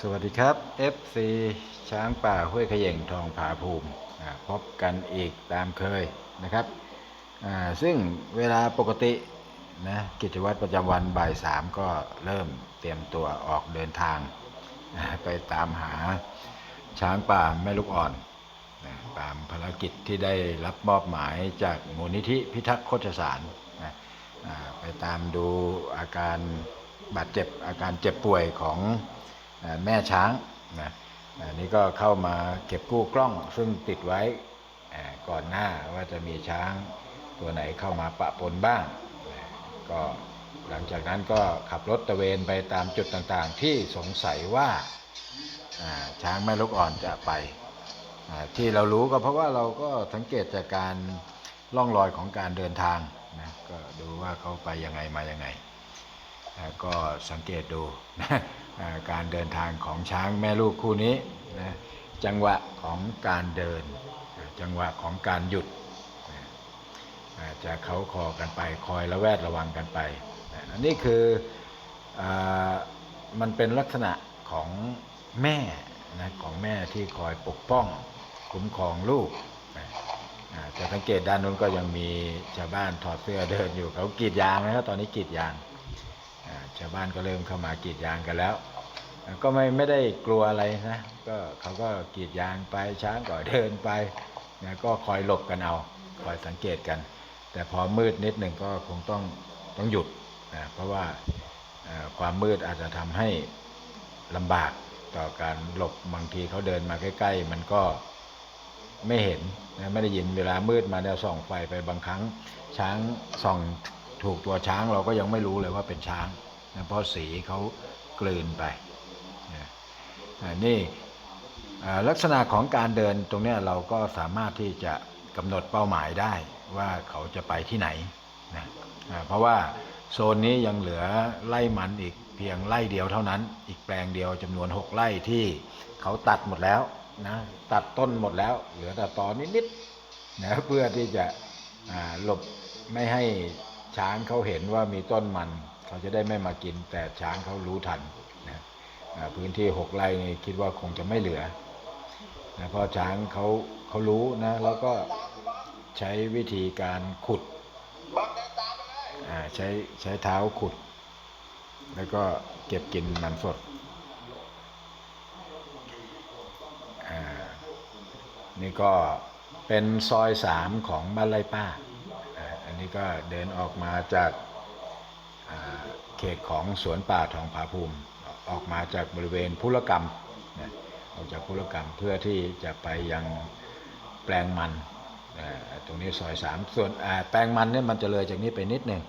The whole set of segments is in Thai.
สวัสดีครับ FC ช้างป่าห้วยขย่งทองผาภูมิพบกันอีกตามเคยนะครับ ซึ่งเวลาปกตินะกิจวัตรประจำวันบ่ายสามก็เริ่มเตรียมตัวออกเดินทาง ไปตามหาช้างป่าแม่ลูกอ่อนนะตามภารกิจที่ได้รับมอบหมายจากมูลนิธิพิทักษ์โคชสารนะไปตามดูอาการบาดเจ็บอาการเจ็บป่วยของ แม่ช้างนะอันนี้ก็เข้ามาเก็บกู้กล้องซึ่งติดไว้ก่อนหน้าว่าจะมีช้างตัวไหนเข้ามาปะปนบ้าง ก็หลังจากนั้นก็ขับรถตะเวนไปตามจุดต่างๆ ที่สงสัยว่าช้างแม่ลูกอ่อนจะไป ที่เรารู้ก็เพราะว่าเราก็สังเกตจากการล่องรอยของการเดินทางนะก็ดูว่าเขาไปยังไงมายังไง ก็สังเกตดูอ่า การเดินทางของช้างแม่ลูกคู่นี้นะจังหวะของการเดิน จังหวะของการหยุดจะเขาคอกันไปคอยระแวดระวังกันไปนะอันนี้คืออมันเป็นลักษณะของแม่นะของแม่ที่คอยปกป้องคุ้มครองลูกจะสังเกตด้านนู้นก็ยังมีชาวบ้านถอดเสื้อเดินอยู่เขากรีดยางนะครับตอนนี้กรีดยางชาวบ้านก็เริ่มเข้ามากรีดยางกันแล้ว ก็ไม่ไม่ได้กลัวอะไรนะ ก็เขาก็กรีดยางไปช้างก็เดินไปนะก็คอยหลบกันเอาคอยสังเกตกัน แต่พอมืดนิดหนึ่งก็คงต้องต้องหยุดนะเพราะว่าความมืดอาจจะทำให้ลำบากต่อการหลบบางทีเขาเดินมาใกล้ ๆ มันก็ไม่เห็นนะไม่ได้ยินเวลามืดมาเนี่ยส่องไฟไปบางครั้ง ช้างส่องถูกตัวช้างเราก็ยังไม่รู้เลยว่าเป็นช้างนะเพราะสีเขากลืนไป นี่ลักษณะของการเดินตรงนี้เราก็สามารถที่จะกำหนดเป้าหมายได้ว่าเขาจะไปที่ไหนนะเพราะว่าโซนนี้ยังเหลือไร่มันอีกเพียงไร่เดียวเท่านั้น อีกแปลงเดียวจำนวน 6ไร่ที่เขาตัดหมดแล้วนะตัดต้นหมดแล้ว เหลือแต่ตอนิดๆนะเพื่อที่จะหลบไม่ให้ช้างเขาเห็นว่ามีต้นมัน เขาจะได้ไม่มากินแต่ช้างเขารู้ทัน พื้นที่หกไร่นี่คิดว่าคงจะไม่เหลือนะเพราะช้างเขาเขารู้นะแล้วก็ใช้วิธีการขุดใช้ใช้เท้าขุด แล้วก็เก็บกินมันสดนี่ก็เป็นซอยสามของบ้านไร่ป้า อันนี้ก็เดินออกมาจากเขตของสวนป่าทองผาภูมิ ออกมาจากบริเวณพุรกรรมนะออกจากพุรกรรมเพื่อที่จะไปยังแปลงมันตรงนี้ซอยสามส่วนแปลงมันเนี่ยมันจะเลยจากนี้ไปนิดหนึ่ง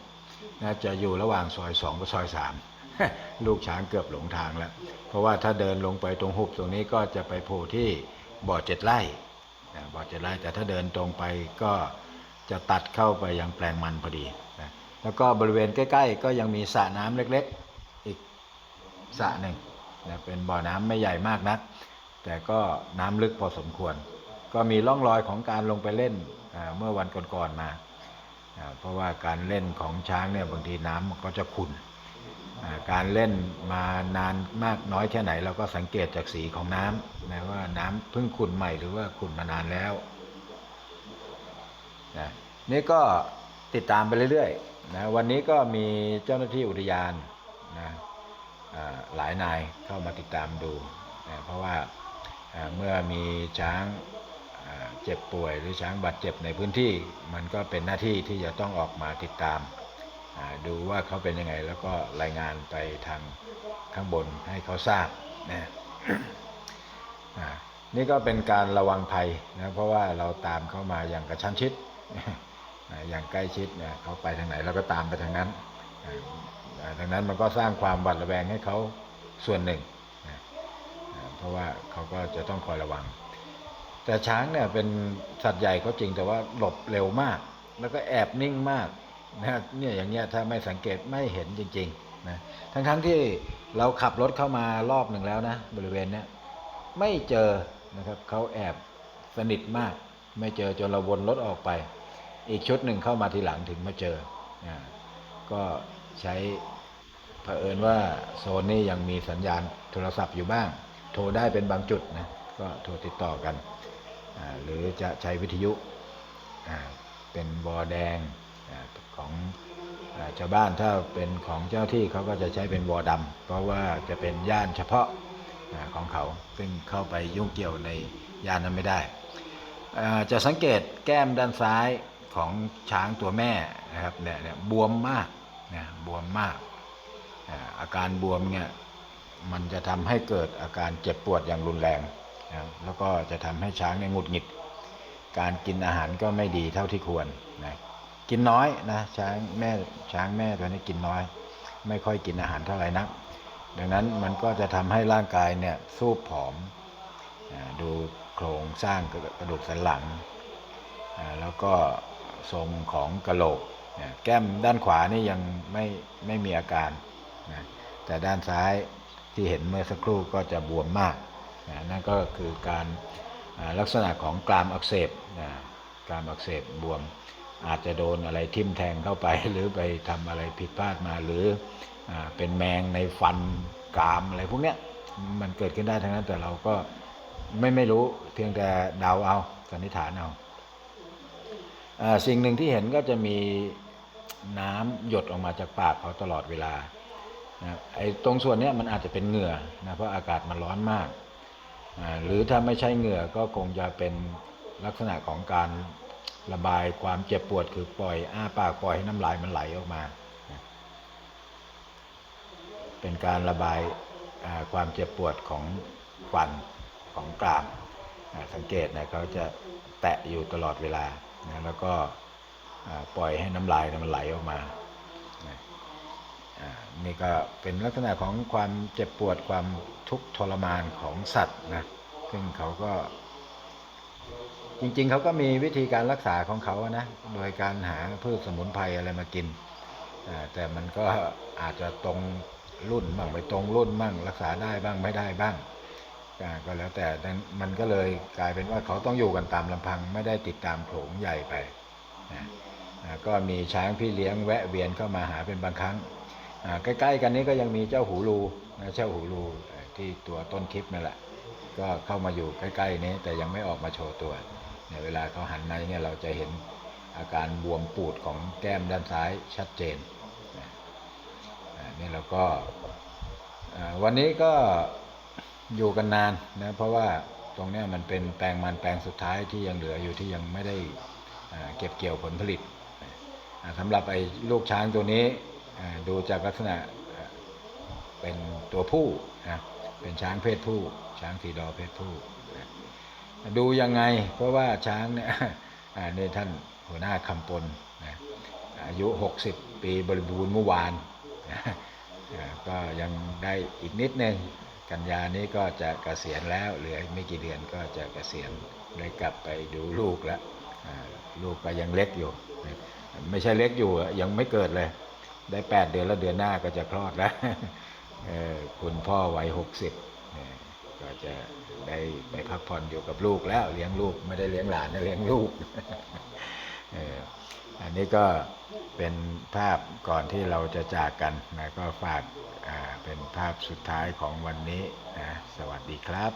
นะจะอยู่ระหว่างซอยสองกับซอยสามลูกช้างเกือบหลงทางแล้ว เพราะว่าถ้าเดินลงไปตรงหุบตรงนี้ก็จะไปโผล่ที่บ่อเจ็ดไร่นะบ่อเจ็ดไร่แต่ถ้าเดินตรงไปก็จะตัดเข้าไปยังแปลงมันพอดีนะแล้วก็บริเวณใกล้ ๆ ก็ยังมีสระน้ำเล็กๆอีก สระหนึ่งนะเป็นบ่อน้ำไม่ใหญ่มากนัก แต่ก็น้ำลึกพอสมควร ก็มีร่องรอยของการลงไปเล่นเมื่อวันก่อนๆมา เพราะว่าการเล่นของช้างเนี่ยบางทีน้ำมันก็จะขุ่นการเล่นมานานมากน้อยแค่ไหน เราก็สังเกตจากสีของน้ำนะว่าน้ำเพิ่งขุ่นใหม่หรือว่าขุ่นมานานแล้วนะนี่ก็ติดตามไปเรื่อยๆนะวันนี้ก็มีเจ้าหน้าที่อุทยานนะ หลายนายเข้ามาติดตามดู เพราะว่าเมื่อมีช้างเจ็บป่วยหรือช้างบาดเจ็บในพื้นที่ มันก็เป็นหน้าที่ที่จะต้องออกมาติดตาม ดูว่าเขาเป็นยังไงแล้วก็รายงานไปทางข้างบนให้เขาทราบนะนี่ก็เป็นการระวังภัยนะเพราะว่าเราตามเข้ามาอย่างกระชั้นชิดอย่างใกล้ชิดเนี่ยเขาไปทางไหนเราก็ตามไปทางนั้น ดังนั้นมันก็สร้างความหวาดระแวงให้เขาส่วนหนึ่งนะเพราะว่าเขาก็จะต้องคอยระวัง แต่ช้างเนี่ยเป็นสัตว์ใหญ่ก็จริงแต่ว่าหลบเร็วมาก แล้วก็แอบนิ่งมากนะเนี่ยอย่างเงี้ยถ้าไม่สังเกตไม่เห็นจริงๆนะทั้งๆทที่เราขับรถเข้ามารอบหนึ่งแล้วนะ บริเวณเนี้ยไม่เจอนะครับเขาแอบสนิทมาก ไม่เจอจนเราวนรถออกไป อีกชุดหนึ่งเข้ามาทีหลังถึงมาเจออ่า ก็ใช้เผอิญว่าโซนนี้ยังมีสัญญาณโทรศัพท์อยู่บ้าง โทรได้เป็นบางจุดนะก็โทรติดต่อกัน หรือจะใช้วิทยุเป็นวอแดงอของชาวบ้านถ้าเป็นของเจ้าที่เขาก็จะใช้เป็นวอดำเพราะว่าจะเป็นย่านเฉพาะของเขา ซึ่งเข้าไปยุ่งเกี่ยวในย่านนั้นไม่ได้ จะสังเกตแก้มด้านซ้าย ของช้างตัวแม่นะครับเนี่ยเนี่ยบวมมากนะบวมมากอาการบวมเนี่ยมันจะทำให้เกิดอาการเจ็บปวดอย่างรุนแรงนะรแล้วก็จะทำให้ช้างเนี่ยงุดหงิด การกินอาหารก็ไม่ดีเท่าที่ควรนะกินน้อยนะช้างแม่ช้างแม่ตัวนี้กินน้อย ไม่ค่อยกินอาหารเท่าไหร่นัก ดังนั้นมันก็จะทำให้ร่างกายเนี่ยสู้ผอมดูโครงสร้างกระดูกสันหลังแล้วก็ ทรงของกระโหลกแก้มด้านขวานี่ยังไม่ไม่มีอาการนะแต่ด้านซ้ายที่เห็นเมื่อสักครู่ก็จะบวมมากนะนั่นก็คือการลักษณะของกรามอักเสบนะกรามอักเสบบวมอาจจะโดนอะไรทิ่มแทงเข้าไป หรือไปทำอะไรผิดพลาดมา หรืออเป็นแมงในฟันกรามอะไรพวกเนี้ยมันเกิดขึ้นได้ทั้งนั้นแต่เราก็ไม่ไม่รู้เพียงแต่เดาเอาสันนิษฐานเอา สิ่งหนึ่งที่เห็นก็จะมีน้ำหยดออกมาจากปากเขาตลอดเวลานะไอ้ตรงส่วนนี้มันอาจจะเป็นเหงื่อนะเพราะอากาศมันร้อนมากหรือถ้าไม่ใช่เหงื่อก็คงจะเป็นลักษณะของการระบายความเจ็บปวดคือปล่อยอ้าปากปล่อยให้น้ำลายมันไหลออกมานะเป็นการระบายความเจ็บปวดของฟันของกรามสังเกตนะเขาจะแตะอยู่ตลอดเวลา นะแล้วก็ปล่อยให้น้ำลายมันไหลออกมานะนี่ก็เป็นลักษณะของความเจ็บปวดความทุกข์ทรมานของสัตว์นะซึ่งเขาก็ จริงๆ เขาก็มีวิธีการรักษาของเขาอะนะ โดยการหาพืชสมุนไพรอะไรมากิน แต่มันก็อาจจะตรงรุ่นบ้างไม่ตรงรุ่นบ้างรักษาได้บ้างไม่ได้บ้าง ก็แล้วแต่มันก็เลยกลายเป็นว่าเขาต้องอยู่กันตามลำพังไม่ได้ติดตามโขลงใหญ่ไปนะก็มีช้างพี่เลี้ยงแวะเวียนเข้ามาหาเป็นบางครั้งใกล้ๆกันนี้ก็ยังมีเจ้าหูรูนะเจ้าหูรูที่ตัวต้นคลิปนั่นแหละ ก็เข้ามาอยู่ใกล้ๆนี้ แต่ยังไม่ออกมาโชว์ตัวเนี่ยเวลาเขาหันมาเงี้ยเราจะเห็นอาการบวมปูดของแก้มด้านซ้ายชัดเจนนี่เราก็วันนี้ก็ อยู่กันนานนะเพราะว่าตรงนี้มันเป็นแปลงมันแปลงสุดท้ายที่ยังเหลืออยู่ที่ยังไม่ได้เก็บเกี่ยวผลผลิตสำหรับไอ้ลูกช้างตัวนี้ดูจากลักษณะเป็นตัวผู้นะเป็นช้างเพศผู้ ช้างสีดอเพศผู้ดูยังไง เพราะว่าช้างเนี่ยนี่ท่านหัวหน้าคำปนนะอายุ 60 ปีบริบูรณ์เมื่อวานนะก็ยังได้อีกนิดนึง กันยานี้ก็จะเกษียณแล้วเหลือไม่กี่เดือนก็จะเกษียณได้กลับไปดูลูกแล้วลูกก็ยังเล็กอยู่ ไม่ใช่เล็กอยู่อะยังไม่เกิดเลย ได้แปดเดือนแล้วเดือนหน้าก็จะคลอดแล้วคุณพ่อวัยหกสิบก็จะได้ไปพักผ่อนอยู่กับลูกแล้วเลี้ยงลูกไม่ได้เลี้ยงหลานนะเลี้ยงลูกอันนี้ก็เป็นภาพก่อนที่เราจะจากกันนะก็ฝาก เป็นภาพสุดท้ายของวันนี้นะสวัสดีครับ